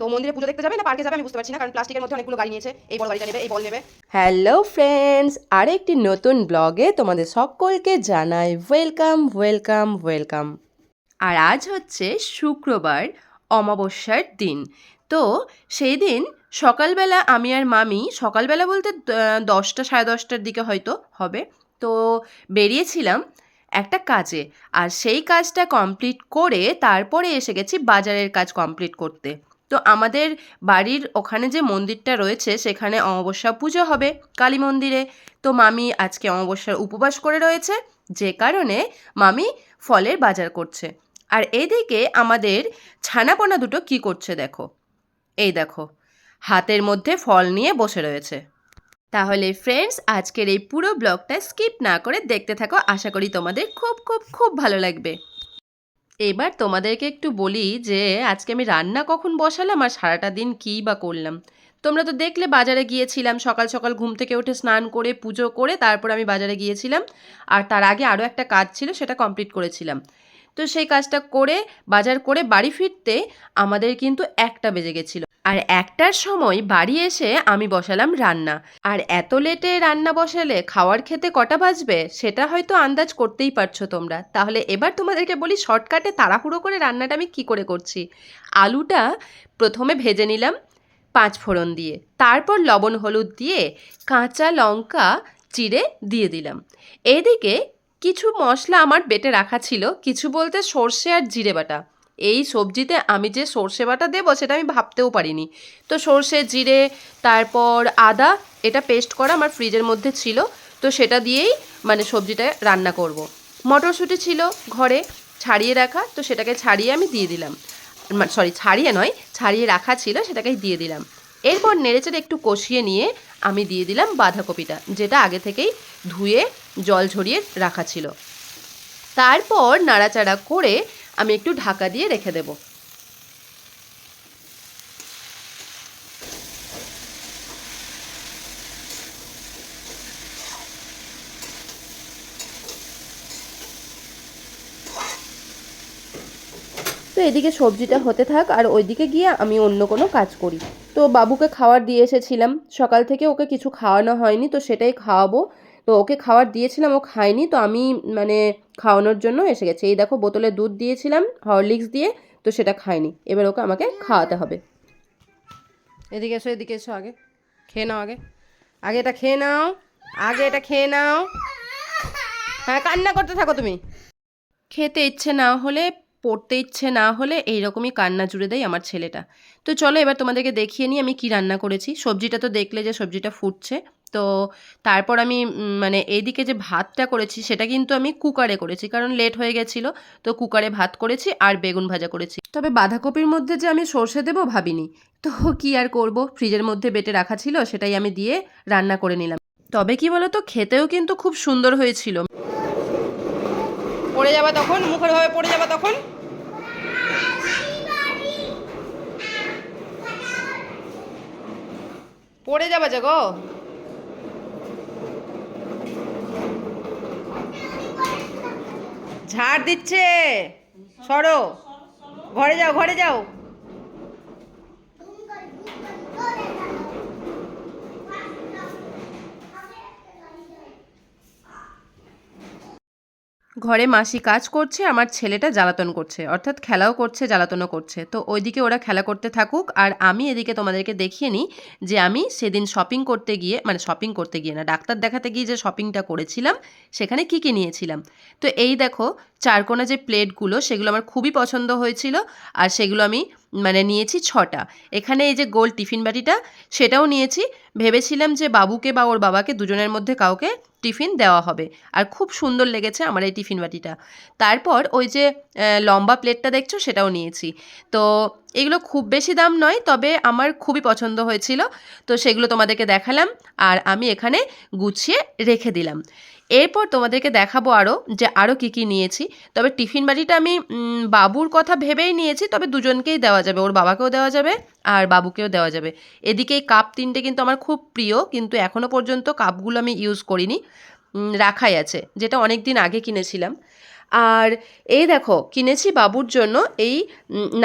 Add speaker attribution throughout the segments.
Speaker 1: তো মন্দিরে পুজো দেখতে যাবে না? পার্কে যাবে আমি বুঝতে পারছি না, কারণ প্লাস্টিকের মধ্যে অনেকগুলো গাড়ি নিয়েছে। এই বড় গাড়িটা নেবে, এই বল নেবে।
Speaker 2: হ্যালো ফ্রেন্ডস আরেকটি নতুন ব্লগে তোমাদের সকলকে জানাই ওয়েলকাম ওয়েলকাম ওয়েলকাম আর আজ হচ্ছে শুক্রবার, অমাবস্যার দিন। তো সেই দিন সকালবেলা আমি আর মামি, সকালবেলা বলতে দশটা, সাড়ে দশটার দিকে হয়তো হবে। তো বেরিয়েছিলাম একটা কাজে, আর সেই কাজটা কমপ্লিট করে তারপরে এসে গেছি বাজারের কাজ কমপ্লিট করতে। তো আমাদের বাড়ির ওখানে যে মন্দিরটা রয়েছে, সেখানে অমাবস্যা পুজো হবে কালী মন্দিরে। তো মামি আজকে অমাবস্যার উপবাস করে রয়েছে, যে কারণে মামি ফলের বাজার করছে। আর এদিকে আমাদের ছানাপোনা দুটো কি করছে দেখো। এই দেখো, হাতের মধ্যে ফল নিয়ে বসে রয়েছে। তাহলে ফ্রেন্ডস আজকের এই পুরো ব্লগটা স্কিপ না করে দেখতে থাকো। আশা করি তোমাদের খুব খুব খুব ভালো লাগবে। এবার তোমাদেরকে একটু বলি যে, আজকে আমি রান্না কখন বসালাম আর সারাটা দিন কী বা করলাম। তোমরা তো দেখলে বাজারে গিয়েছিলাম, সকাল সকাল ঘুম থেকে উঠে স্নান করে, পুজো করে, তারপর আমি বাজারে গিয়েছিলাম। আর তার আগে আরও একটা কাজ ছিল, সেটা কমপ্লিট করেছিলাম। তো সেই কাজটা করে, বাজার করে বাড়ি ফিরতে আমাদের কিন্তু একটা বেজে গেছিল। আর একটার সময় বাড়ি এসে আমি বসালাম রান্না। আর এত লেটে রান্না বসালে খাওয়ার খেতে কটা বাজবে সেটা হয়তো আন্দাজ করতেই পারছ তোমরা। তাহলে এবার তোমাদেরকে বলি শর্টকাটে তাড়াহুড়ো করে রান্নাটা আমি কি করে করছি। আলুটা প্রথমে ভেজে নিলাম পাঁচ ফোড়ন দিয়ে। তারপর লবণ হলুদ দিয়ে কাঁচা লঙ্কা চিড়ে দিয়ে দিলাম। এদিকে কিছু মশলা আমার বেটে রাখা ছিল, কিছু বলতে সর্ষে আর জিরে বাটা। এই সবজিতে আমি যে সর্ষে বাটা দেবো সেটা আমি ভাবতেও পারিনি। তো সর্ষে, জিরে, তারপর আদা, এটা পেস্ট করা আমার ফ্রিজের মধ্যে ছিল, তো সেটা দিয়েই মানে সবজিটা রান্না করব। মটরশুঁটি ছিল ঘরে ছাড়িয়ে রাখা, তো সেটাকে ছাড়িয়ে আমি দিয়ে দিলাম। সরি ছাড়িয়ে নয়, ছাড়িয়ে রাখা ছিল সেটাকে দিয়ে দিলাম। এরপর নেড়েচেড়ে একটু কষিয়ে নিয়ে আমি দিয়ে দিলাম বাঁধাকপিটা, যেটা আগে থেকেই ধুয়ে জল ঝরিয়ে রাখা ছিল। তারপর নাড়াচাড়া করে আমি একটু ঢাকা দিয়ে রেখে দেব। তো এদিকে সবজিটা হতে থাক, আর ওইদিকে গিয়ে আমি অন্য কোনো কাজ করি। তো বাবুকে খাবার দিয়ে এসেছিলাম। সকাল থেকে ওকে কিছু খাওয়ানো হয়নি, তো সেটাই খাওয়াবো। তো ওকে খাবার দিয়েছিলাম, ও খায়নি, তো আমি মানে খাওয়ানোর জন্য এসে গেছি। এই দেখো, বোতলে দুধ দিয়েছিলাম, হরলিক্স দিয়ে, তো সেটা খায়নি। এবার ওকে আমাকে খাওয়াতে হবে।
Speaker 1: এদিকে এসো এদিকে এসো আগে। খেয়ে নাও আগে। আগে এটা খেয়ে নাও, আগে এটা খেয়ে নাও। হ্যাঁ কান্না করতে থাকো তুমি।
Speaker 2: খেতে ইচ্ছে না হলে পড়তে ইচ্ছে না হলে এইরকমই কান্না জুড়ে দেয় আমার ছেলেটা। তো চলো এবার তোমাদেরকে দেখিয়ে নিই আমি কি রান্না করেছি। সবজিটা তো দেখলে যে সবজিটা ফুটছে। তো তারপর আমি মানে এইদিকে যে ভাতটা করেছি সেটা কিন্তু আমি কুকারে করেছি কারণ লেট হয়ে গেছিল। তো কুকারে ভাত করেছি আর বেগুন ভাজা করেছি। তবে বাঁধাকপির মধ্যে যে আমি সর্ষে দেবো ভাবিনি। তো কি আর করব? ফ্রিজের মধ্যে বেটে রাখা ছিল সেটাই আমি দিয়ে রান্না করে নিলাম। তবে কি বলো তো খেতেও কিন্তু খুব সুন্দর হয়েছিল।
Speaker 1: পড়ে যাবা তখন মুখের ভাবে পড়ে যাবা তখন? পড়ে যাবা যে গো। ঝাড় দিচ্ছে। সরো। ঘরে যাও ঘরে যাও।
Speaker 2: ঘরে মাসি কাজ করছে, আমার ছেলেটা জ্বালাতন করছে, অর্থাৎ খেলাও করছে, জ্বালাতনও করছে। তো ওইদিকে ওরা খেলা করতে থাকুক, আর আমি এদিকে তোমাদেরকে দেখিয়ে নিই যে আমি সেদিন শপিং করতে গিয়ে মানে শপিং করতে গিয়ে না, ডাক্তার দেখাতে গিয়ে যে শপিংটা করেছিলাম, সেখানে কী কী নিয়েছিলাম? তো এই দেখো, চারকোনা যে প্লেটগুলো সেগুলো আমার খুবই পছন্দ হয়েছিল, আর সেগুলো আমি মানে নিয়েছি ছটা। এখানে এই যে গোল টিফিন বাটিটা, সেটাও নিয়েছি। ভেবেছিলাম যে বাবুকে বা ওর বাবাকে দুজনের মধ্যে কাউকে টিফিন দেওয়া হবে। আর খুব সুন্দর লেগেছে আমার এই টিফিন বাটিটা। তারপর ওই যে লম্বা প্লেটটা দেখছ, সেটাও নিয়েছি। তো এগুলো খুব বেশি দাম নয়, তবে আমার খুবই পছন্দ হয়েছিল। তো সেগুলো তোমাদেরকে দেখালাম। আর আমি এখানে গুছিয়ে রেখে দিলাম। এরপর তোমাদেরকে দেখাবো আরও যে আরও কী কী নিয়েছি। তবে টিফিন বাড়িটা আমি বাবুর কথা ভেবেই নিয়েছি, তবে দুজনকেই দেওয়া যাবে। ওর বাবাকেও দেওয়া যাবে আর বাবুকেও দেওয়া যাবে। এদিকে এই কাপ তিনটে কিন্তু আমার খুব প্রিয়, কিন্তু এখনও পর্যন্ত কাপগুলো আমি ইউজ করিনি। রাখাই আছে, যেটা অনেক দিন আগে কিনেছিলাম। আর এই দেখো, কিনেছি বাবুর জন্য এই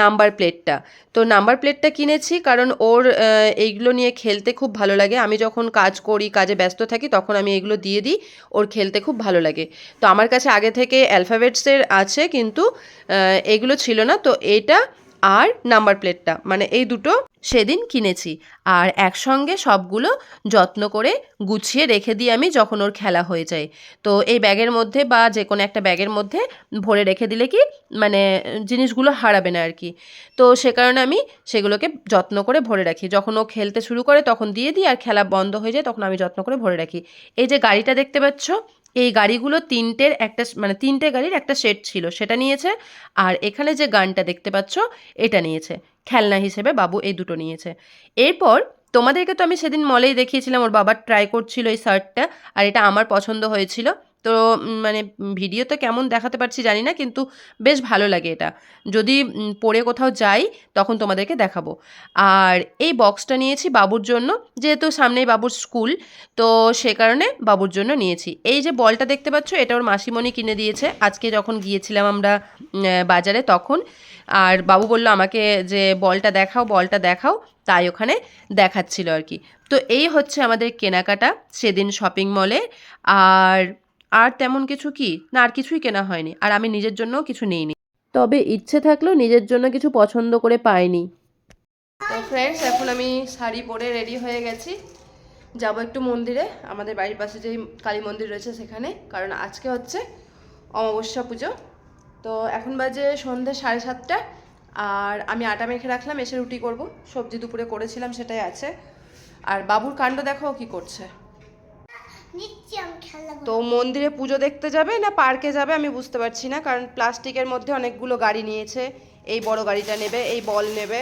Speaker 2: নাম্বার প্লেটটা তো নাম্বার প্লেটটা কিনেছি কারণ ওর এইগুলো নিয়ে খেলতে খুব ভালো লাগে। আমি যখন কাজ করি, কাজে ব্যস্ত থাকি, তখন আমি এগুলো দিয়ে দিই, ওর খেলতে খুব ভালো লাগে। তো আমার কাছে আগে থেকে অ্যালফাবেটসের আছে, কিন্তু এগুলো ছিল না। তো এটা আর নাম্বার প্লেটটা। মানে এই দুটো সেদিন কিনেছি। আর একসঙ্গে সবগুলো যত্ন করে গুছিয়ে রেখে দিই আমি যখন ওর খেলা হয়ে যায়। তো এই ব্যাগের মধ্যে বা যে কোনো একটা ব্যাগের মধ্যে ভরে রেখে দিলে কি মানে জিনিসগুলো হারাবে না আর কি তো সে কারণে আমি সেগুলোকে যত্ন করে ভরে রাখি। যখন ও খেলতে শুরু করে তখন দিয়ে দিই আর খেলা বন্ধ হয়ে যায় তখন আমি যত্ন করে ভরে রাখি। এই যে গাড়িটা দেখতে পাচ্ছ এই গাড়িগুলো তিনটের একটা মানে তিনটে গাড়ির একটা সেট ছিল। সেটা নিয়েছে আর এখানে যে গানটা দেখতে পাচ্ছ, এটা নিয়েছে। খেলনা হিসেবে বাবু এই দুটো নিয়েছে। এরপর তোমাদেরকে তো আমি সেদিন মলেই দেখিয়েছিলাম, ওর বাবার ট্রাই করছিল এই শার্টটা আর এটা আমার পছন্দ হয়েছিল। তো মানে ভিডিওতে কেমন দেখাতে পারছি জানি না, কিন্তু বেশ ভালো লাগে এটা। যদি পরে কোথাও যাই, তখন তোমাদেরকে দেখাবো। আর এই বক্সটা নিয়েছি বাবুর জন্য, যেহেতু সামনেই বাবুর স্কুল তো সে কারণে বাবুর জন্য নিয়েছি। এই যে বলটা দেখতে পাচ্ছ, এটা ওর মাসিমণি কিনে দিয়েছে। আজকে যখন গিয়েছিলাম আমরা বাজারে তখন, আর বাবু বলল আমাকে যে, বলটা দেখাও বলটা দেখাও। তাই ওখানে দেখাচ্ছিল আর কি। তো এই হচ্ছে আমাদের কেনাকাটা, সেদিন শপিং মলে আর আর তেমন কিছু কি? না আর কিছুই কেনা হয়নি। আর আমি নিজের জন্যও কিছু নিইনি। তবে ইচ্ছে থাকলেও নিজের জন্য কিছু পছন্দ করে পাইনি।
Speaker 1: তো ফ্রেন্ডস এখন আমি শাড়ি পরে রেডি হয়ে গেছি। যাব একটু মন্দিরে। আমাদের বাড়ির পাশে যে কালী মন্দির রয়েছে সেখানে। কারণ আজকে হচ্ছে অমাবস্যা পুজো। তো এখন বাজে সন্ধ্যে সাড়ে সাতটা। আর আমি আটা মেখে রাখলাম এসে রুটি করব। সবজি দুপুরে করেছিলাম সেটাই আছে। আর বাবুর কাণ্ড দেখো কি করছে। তো মন্দিরে পুজো দেখতে যাবে না পার্কে যাবে আমি বুঝতে পারছি না কারণ প্লাস্টিকের মধ্যে অনেকগুলো গাড়ি নিয়েছে এই বড় গাড়িটা নেবে এই বল নেবে।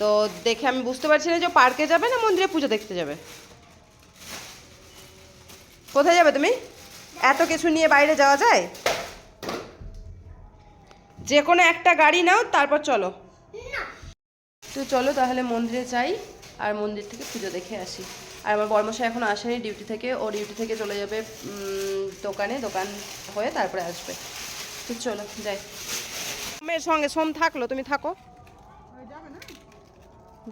Speaker 1: তো দেখে আমি বুঝতে পারছি না যে পার্কে যাবে না মন্দিরে পুজো দেখতে যাবে। কোথায় যাবে তুমি? এত কিছু নিয়ে বাইরে যাওয়া যায়? যে কোনো একটা গাড়ি নাও তারপর চলো। তো চলো তাহলে মন্দিরে যাই আর মন্দির থেকে পুজো দেখে আসি। আর আমার বর্মশাই এখন আসেনি ডিউটি থেকে। ও ডিউটি থেকে চলে যাবে দোকানে, দোকান হয়ে তারপরে আসবে। তো চলো, যাই। মেয়ের সঙ্গে সোম থাকল, তুমি থাকো।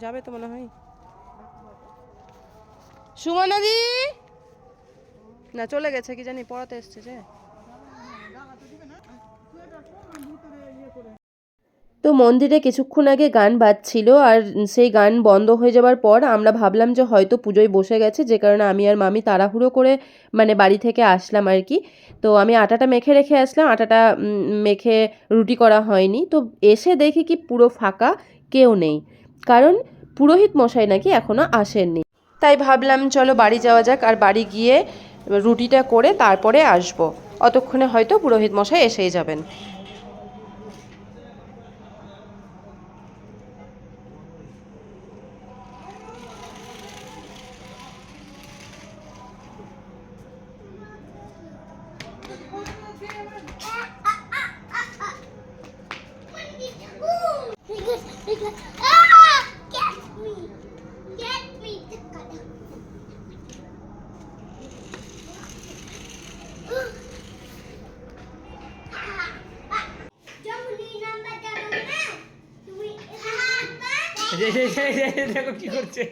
Speaker 1: যাবে তো মনে হয়। সুমনাদি না, চলে গেছে, কি জানি পড়াতে এসছে যে।
Speaker 2: তো মন্দিরে কিছুক্ষণ আগে গান বাজছিল আর সেই গান বন্ধ হয়ে যাওয়ার পর আমরা ভাবলাম যে হয়তো পুজোয় বসে গেছে, যে কারণে আমি আর মামি তাড়াহুড়ো করে মানে বাড়ি থেকে আসলাম আর কি। তো আমি আটাটা মেখে রেখে আসলাম, আটাটা মেখে রুটি করা হয়নি। তো এসে দেখি কি পুরো ফাঁকা, কেউ নেই। কারণ পুরোহিত মশাই নাকি এখনও আসেননি। তাই ভাবলাম চলো বাড়ি যাওয়া যাক আর বাড়ি গিয়ে রুটিটা করে তারপরে আসব। অতক্ষণে হয়তো পুরোহিত মশাই এসেই যাবেন।
Speaker 3: দেখো কি করছে।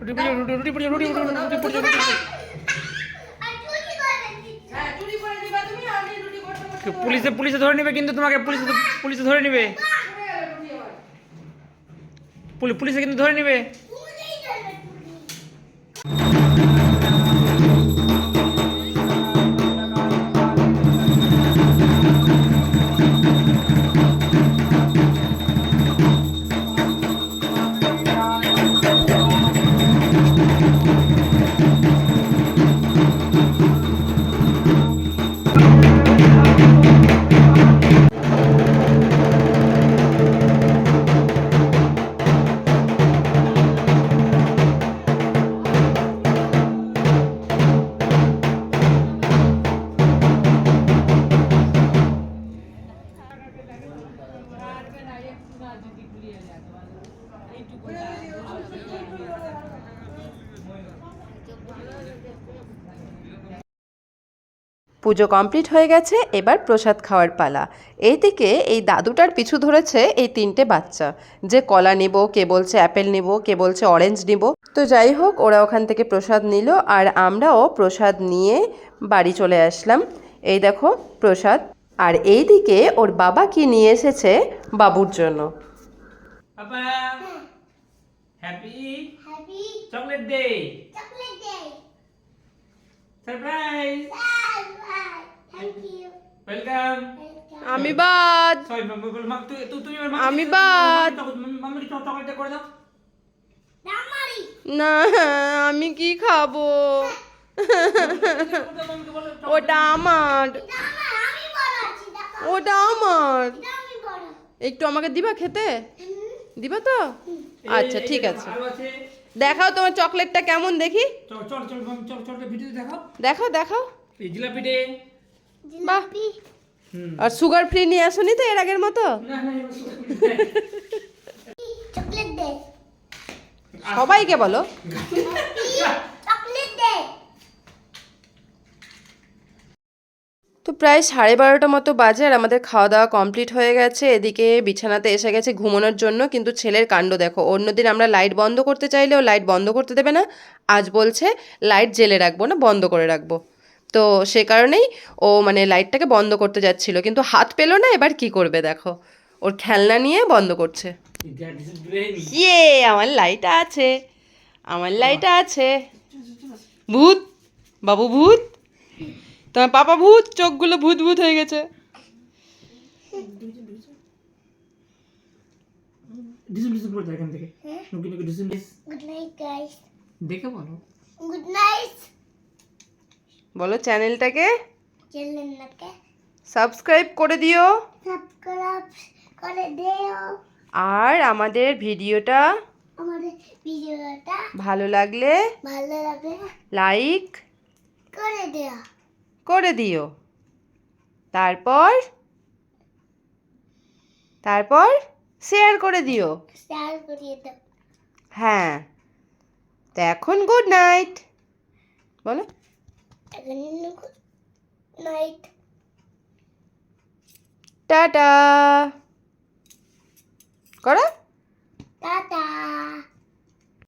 Speaker 3: রুটি। রুটি রুটি রুটি রুটি রুটি রুটি
Speaker 4: দিচ্ছি
Speaker 3: পুলিশে পুলিশে ধরে নেবে কিন্তু তোমাকে পুলিশে পুলিশে ধরে নেবে। পুলি- পুলিশে কিন্তু ধরে নেবে।
Speaker 5: পুজো কমপ্লিট হয়ে গেছে, এবার প্রসাদ খাওয়ার পালা। এইদিকে এই দাদুটার পিছু ধরেছে এই তিনটে বাচ্চা। যে কলা নিব, কে বলছে অ্যাপেল নিব, কে বলছে অরেঞ্জ নিব। তো যাই হোক, ওরা ওখান থেকে প্রসাদ নিল আর আমরাও প্রসাদ নিয়ে বাড়ি চলে আসলাম। এই দেখো প্রসাদ। আর এইদিকে ওর বাবা কি নিয়ে এসেছে? বাবুর জন্য। বাবা।
Speaker 3: Papa happy
Speaker 1: happy
Speaker 3: chocolate day
Speaker 1: chocolate day
Speaker 3: surprise
Speaker 1: thank you
Speaker 3: welcome
Speaker 2: আমি বাদ
Speaker 3: সরি মাম তুই তুই তুমি
Speaker 2: আমি বাদ।
Speaker 3: করে দাও
Speaker 2: না আমি কি খাব ওটা আমার ওটা আমার একটু আমাকে দিবা খেতে দিবা তো? আচ্ছা ঠিক আছে। দেখাও তোমার চকলেটটা কেমন দেখি?
Speaker 3: চল চল চল মাম্মি, চল চল ভিডিও দেখাও।
Speaker 2: দেখাও দেখাও।
Speaker 3: এই জিলাপি ডে
Speaker 1: জিলাপি।
Speaker 3: হুম।
Speaker 2: আর সুগার ফ্রি নিয়ে আসোনি তো এর আগের মতো?
Speaker 3: না না এবার শুরু
Speaker 1: চকলেট ডে
Speaker 2: সবাইকে বলো।
Speaker 1: চকলেট ডে
Speaker 2: তো প্রায় সাড়ে বারোটা মতো বাজে আর আমাদের খাওয়া দাওয়া কমপ্লিট হয়ে গেছে। এদিকে বিছানাতে এসে গেছে ঘুমানোর জন্য। কিন্তু ছেলের কাণ্ড দেখো। অন্যদিন আমরা লাইট বন্ধ করতে চাইলেও লাইট বন্ধ করতে দেবে না। আজ বলছে লাইট জেলে রাখব না, বন্ধ করে রাখব। তো সে কারণেই ও মানে লাইটটাকে বন্ধ করতে যাচ্ছিল। কিন্তু হাত পেল না, এবার কি করবে দেখো। ওর খেলনা নিয়ে বন্ধ করছে। ইয়ে আমার লাইট আছে। আমার লাইট আছে। ভূত, বাবু ভূত। তোমার পাপা ভূত চোখগুলো ভূত ভূত হয়ে গেছে।
Speaker 3: ডিসিম ডিসিম করে দাও থেকে। নুকি নুকি ডিসিম ডিস
Speaker 1: গুড নাইট গাইস
Speaker 3: দেখে বলো।
Speaker 1: গুড নাইট
Speaker 2: বলো চ্যানেলটাকে।
Speaker 1: চ্যানেলটাকে
Speaker 2: সাবস্ক্রাইব করে দিও।
Speaker 1: সাবস্ক্রাইব করে দিও।
Speaker 2: আর আমাদের ভিডিওটা
Speaker 1: আমাদের ভিডিওটা
Speaker 2: ভালো লাগলে
Speaker 1: ভালো লাগে
Speaker 2: লাইক
Speaker 1: করে দিও।
Speaker 2: করে দিও। তারপর? তারপর শেয়ার করে দিও।
Speaker 1: শেয়ার করিয়ে দাও।
Speaker 2: হ্যাঁ। তো এখন গুড নাইট বলো।
Speaker 1: Night
Speaker 2: tata. করো।
Speaker 1: টাটা।